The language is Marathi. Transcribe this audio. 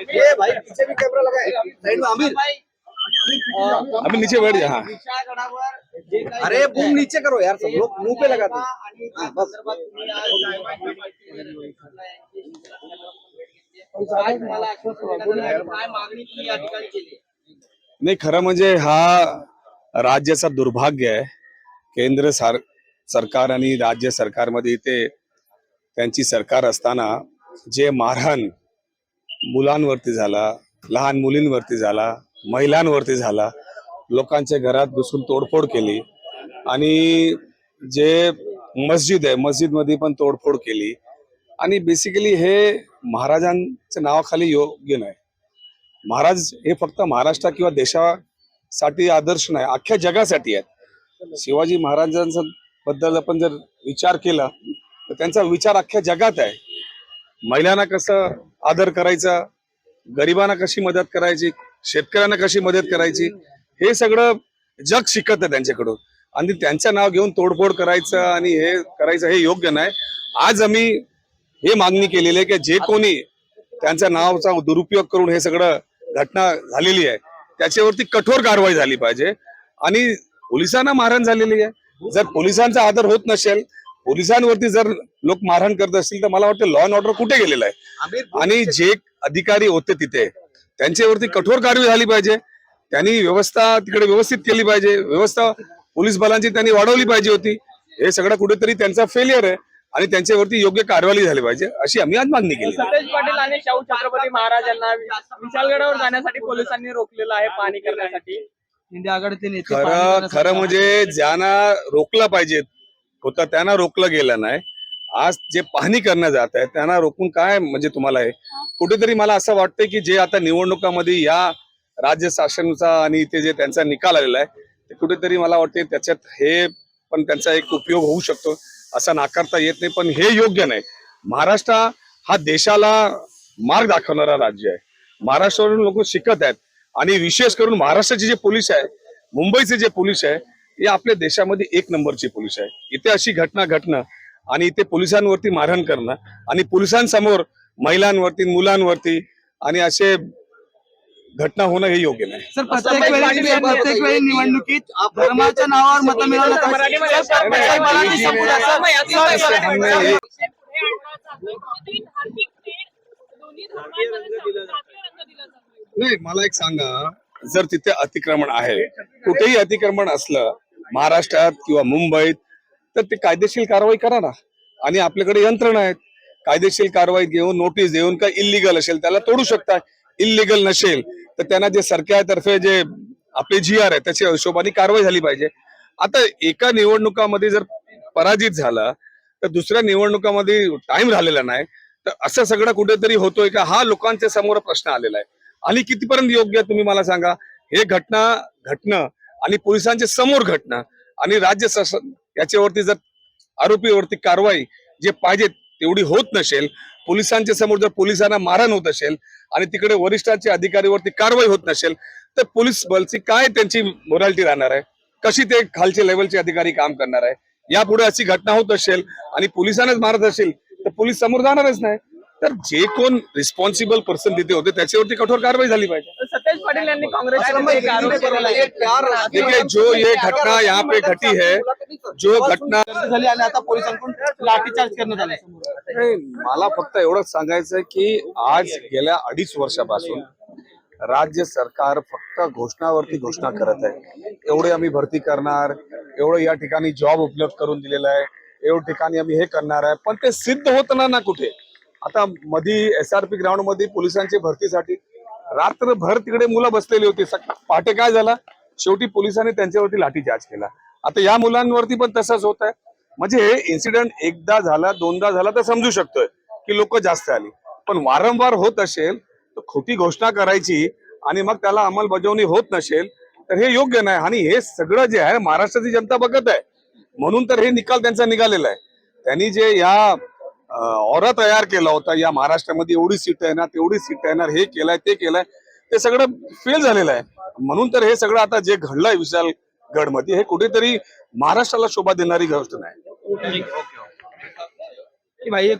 ये भाई पीछे भी कैमरा लगा है। साइड में आमिर। अभी नीचे बैठ जा हाँ। अरे बूम नीचे करो यार सब लोग मुँह पे लगा दो। हाँ, बस। नाही खरं म्हणजे हा राज्याचा दुर्भाग्य आहे. केंद्र सार सरकार आणि राज्य सरकारमध्ये इथे त्यांची सरकार असताना जे मारहाण मुलांवरती झाला लहान मुलींवरती झाला महिलांवरती झाला लोकांच्या घरात घुसून तोडफोड केली आणि जे मस्जिद आहे मस्जिदमध्ये पण तोडफोड केली. आणि बेसिकली हे महाराजांच्या नावाखाली योग्य नाही. महाराज हे फक्त महाराष्ट्र किंवा देशासाठी आदर्श नाही अख्ख्या जगासाठी आहेत. शिवाजी महाराजांचा बद्दल आपण जर विचार केला तर त्यांचा विचार अख्ख्या जगात आहे. महिलांना कसं आदर करायचा गरिबांना कशी मदत करायची शेतकऱ्यांना कशी मदत करायची हे सगळं जग शिकत आहे त्यांच्याकडून. आणि त्यांचं नाव घेऊन तोडफोड करायचं आणि हे करायचं हे योग्य नाही. आज आम्ही हे मागणी केलेली आहे की जे कोणी त्यांच्या नावाचा दुरुपयोग करून हे सगळं घटना झालेली आहे त्याच्यावरती कठोर कारवाई झाली पाहिजे. आणि पोलिसांना मारण झालेली आहे. जर पोलिसांचा आदर होत नसेल पोलिसांवरती जर लोक मारहाण करत असतील तर मला वाटतं लॉ अँड ऑर्डर कुठे गेलेला आहे? आणि जे अधिकारी होते तिथे त्यांच्यावरती कठोर कारवाई झाली पाहिजे. त्यांनी व्यवस्था तिकडे व्यवस्थित केली पाहिजे. व्यवस्था पोलीस बलांची त्यांनी वाढवली पाहिजे होती. हे सगळं कुठेतरी त्यांचा फेलियर आहे आणि त्यांच्यावरती योग्य कारवाई झाली पाहिजे अशी आम्ही आज मागणी केली. सतेज पाटील आणि शाहू छत्रपती महाराजांना विशालगडावर जाण्यासाठी पोलिसांनी रोखलेलं आहे पाणी करण्यासाठी. खरं खरं म्हणजे ज्यांना रोखलं पाहिजे होतं त्यांना रोखलं गेलं नाही. आज जे पाहणी करणं जात आहे त्यांना रोखून काय म्हणजे तुम्हाला हे? कुठेतरी मला असं वाटतंय की जे आता निवडणुकामध्ये या राज्य शासनाचा आणि इथे जे त्यांचा निकाल आलेला आहे ते कुठेतरी मला वाटते त्याच्यात हे पण त्यांचा एक उपयोग होऊ शकतो असा नाकारता येत नाही. पण हे योग्य नाही. महाराष्ट्र हा देशाला मार्ग दाखवणारा राज्य आहे. महाराष्ट्रावरून लोक शिकत आहेत. आणि विशेष करून महाराष्ट्राचे जे पोलीस आहे मुंबईचे जे पोलीस आहे हे आपल्या देशामध्ये एक नंबरचे पोलीस आहे. इथे अशी घटना घटणं आणि इथे पोलिसांवरती मारहाण करणं आणि पोलिसांसमोर महिलांवरती मुलांवरती आणि असे घटना होणं हे योग्य नाही. सर प्रत्येक वेळी प्रत्येक वेळी निवडणुकीत धर्माच्या नावावर मतं नाही मला एक सांगा. जर तिथे अतिक्रमण आहे कुठेही अतिक्रमण असलं महाराष्ट्रात किंवा मुंबईत तर ते कायदेशीर कारवाई करा ना. आणि आपल्याकडे यंत्रणा आहेत. कायदेशीर कारवाई घेऊन नोटीस देऊन काय इलिगल असेल त्याला तोडू शकता. इलिगल नसेल तर त्यांना जे सरकारतर्फे जे आपले जी आर आहे त्याच्या हिशोबाने कारवाई झाली पाहिजे. आता एका निवडणुकामध्ये जर पराजित झाला तर दुसऱ्या निवडणुकामध्ये टाइम राहिलेला नाही. तर असं सगळं कुठेतरी होतोय का? हा लोकांच्या समोर प्रश्न आलेला आहे. आणि कितीपर्यंत योग्य आहे तुम्ही मला सांगा. हे घटना घटना आणि पोलिसांच्या समोर घटना आणि राज्य शासन याच्यावरती जर आरोपीवरती कारवाई जे पाहिजे तेवढी होत नसेल पोलिसांच्या समोर जर पोलिसांना मारहाण होत असेल आणि तिकडे वरिष्ठांच्या अधिकारीवरती कारवाई होत नसेल तर पोलीस बलची काय त्यांची मोरॅलिटी राहणार आहे? कशी ते खालचे लेवलचे अधिकारी काम करणार आहे? यापुढे अशी घटना होत असेल आणि पोलिसांनाच मारत असेल तर पोलीस समोर जाणारच नाही. तर जे कोण रिस्पॉन्सिबल पर्सन तिथे होते त्याच्यावरती कठोर कारवाई झाली पाहिजे. सतेज पाटील यांनी काँग्रेसचे एक आरोप केलेला आहे. देखिए जो ये घटना यहाँ पे घटी है जो घटना झाली आणि आता पोलिसांकडून लाठीचार्ज करण्यात आला मला फक्त एवढंच सांगायचं आहे की आज गेल्या अडीच वर्षापासून राज्य सरकार फक्त घोषणावरती घोषणा करत आहे. एवढे आम्ही भरती करणार एवढं या ठिकाणी जॉब उपलब्ध करून दिलेला आहे एवढ्या ठिकाणी आम्ही हे करणार आहे. पण ते सिद्ध होत ना ना कुठे. आता मधी एस आर पी ग्राउंडमध्ये पोलिसांची भरतीसाठी रात्रभर तिकडे मुलं बसलेली होती. पहाटे काय झाला? शेवटी पोलिसांनी त्यांच्यावरती लाठीचार्ज केला. आता या मुलांवरती पण तसंच होत आहे. म्हणजे हे इन्सिडेंट एकदा झाला दोनदा झाला तर समजू शकतोय की लोक जास्त आली. पण वारंवार होत असेल तर खोटी घोषणा करायची आणि मग त्याला अंमलबजावणी होत नसेल तर हे योग्य नाही. आणि हे सगळं जे आहे महाराष्ट्राची जनता बघत आहे. म्हणून तर हे निकाल त्यांचा निघालेला आहे. त्यांनी जे या औरा तयार केला होता. या महाराष्ट्रामध्ये एवढी सीट येणार तेवढी सीट येणार हे केलंय ते केलंय ते सगळं फेल झालेलं आहे. म्हणून तर हे सगळं आता जे घडलंय विशाल गडमध्ये हे कुठेतरी महाराष्ट्राला शोभा देणारी गोष्ट नाही. भाई